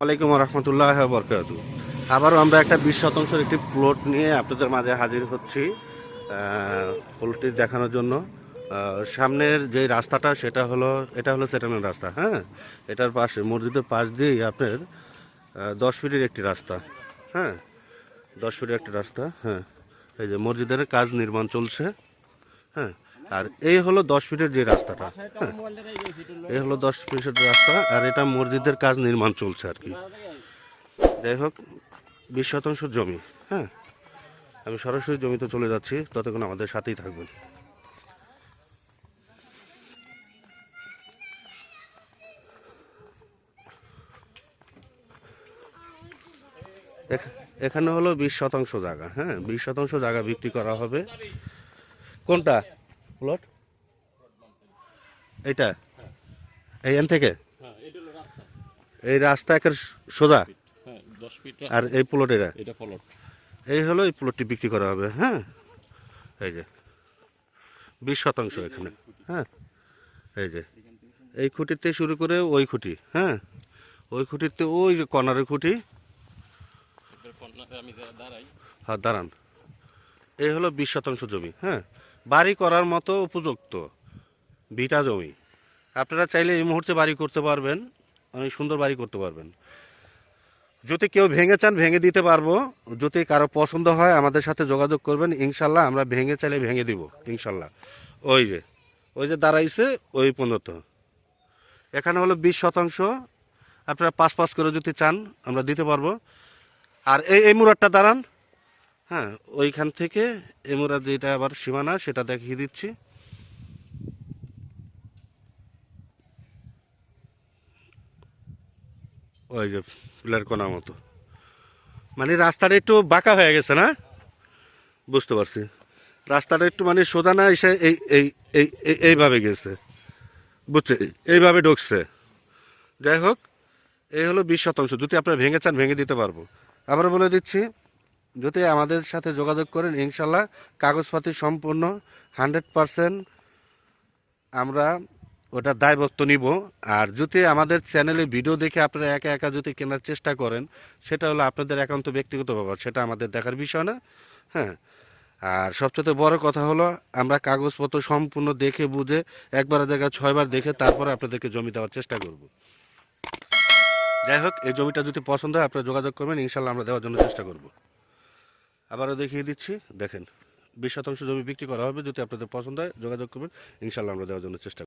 ওয়ালাইকুম রহমতুল্লাহ বরকাত আবারও আমরা একটা বিশ শতাংশের একটি প্লট নিয়ে আপনাদের মাঝে হাজির হচ্ছি প্লটটি দেখানোর জন্য। সামনের যে রাস্তাটা, সেটা হলো, এটা হলো সেটেলমেন্ট রাস্তা হ্যাঁ? এটার পাশে, মসজিদের পাশ দিয়েই আপনার দশ ফিটের একটি রাস্তা হ্যাঁ? দশ ফিটের একটি রাস্তা হ্যাঁ? এই যে মসজিদের কাজ নির্মাণ চলছে হ্যাঁ? আর এই হলো দশ ফিটের যে রাস্তাটা। হ্যাঁ এই হলো দশ ফিটের রাস্তা আর এটা মসজিদের কাজ নির্মাণ চলছে আর কি। যাই হোক বিশ শতাংশ জমি হ্যাঁ? আমি সরাসরি জমিতে চলে যাচ্ছি ততক্ষণ আমাদের সাথেই থাকবেন। এখ- এখানে হলো বিশ শতাংশ জায়গা হ্যাঁ? বিশ শতাংশ জায়গা বিক্রি করা হবে। কোনটা? প্লট? এইটা এই এন থেকে? হ্যাঁ এটা হলো রাস্তা এই রাস্তা একের সোজা? হ্যাঁ আর এই প্লট এটা? এটা ফলট এই হলো এই প্লটটি বিক্রি করা হবে হ্যাঁ? এই যে বিশ শতাংশ এখানে হ্যাঁ? এই যে এই খুঁটিতে শুরু করে ওই খুঁটি হ্যাঁ? ওই খুঁটিতে ওই যে কর্নারের খুঁটি। হ্যাঁ দাঁড়ান। এই হলো বিশ শতাংশ জমি হ্যাঁ? বাড়ি করার মতো উপযুক্ত ভিটা জমি। আপনারা চাইলে এই মুহূর্তে বাড়ি করতে পারবেন, অনেক সুন্দর বাড়ি করতে পারবেন। যদি কেউ ভেঙে চান, ভেঙে দিতে পারব। যদি কারও পছন্দ হয়, আমাদের সাথে যোগাযোগ করবেন, ইনশাল্লাহ আমরা ভেঙে চাইলে ভেঙে দিব, ইনশাল্লাহ। ওই যে ওই যে দাঁড়াইছে, ওই পর্যন্ত এখানে হলো বিশ শতাংশ। আপনারা পাঁচ পাঁচ করে যদি চান, আমরা দিতে পারব। আর এই এই মুরারটা দাঁড়ান। হ্যাঁ ওইখান থেকে এই যেটা আবার সীমানা, সেটা দেখিয়ে দিচ্ছি। ওই যে পিলার কোনা মতো। মানে রাস্তাটা একটু বাঁকা হয়ে গেছে না? বুঝতে পারছি। রাস্তাটা একটু মানে সোজা না এসে এই এই, এই- এইভাবে গেছে। বুঝছে? এইভাবে ঢুকছে। যাই হোক, এই হলো বিশ শতাংশ। যদি আপনারা ভেঙে চান, ভেঙে দিতে পারব। আবার বলে দিচ্ছি যদি আমাদের সাথে যোগাযোগ করেন, ইনশাল্লাহ কাগজপাতি সম্পূর্ণ হান্ড্রেড পারসেন্ট আমরা ওটা দায়বত্ব নিব। আর যদি আমাদের চ্যানেলে ভিডিও দেখে আপনারা একা একা যদি কেনার চেষ্টা করেন, সেটা হলো আপনাদের একান্ত ব্যক্তিগত ব্যাপার, সেটা আমাদের দেখার বিষয় না। হ্যাঁ আর সবচেয়ে বড় কথা হলো আমরা কাগজপত্র সম্পূর্ণ দেখে বুঝে একবার জায়গায় ছয়বার দেখে তারপরে আপনাদেরকে জমি দেওয়ার চেষ্টা করব। যাই হোক, এই জমিটা যদি পছন্দ হয়, আপনারা যোগাযোগ করবেন, ইনশাল্লাহ আমরা দেওয়ার জন্য চেষ্টা করব। আবারও দেখিয়ে দিচ্ছি, দেখেন, বিশ শতাংশ জমি বিক্রি করা হবে, যদি আপনাদের পছন্দ হয়, যোগাযোগ করবেন ইনশাল্লাহ আমরা দেওয়ার জন্য চেষ্টা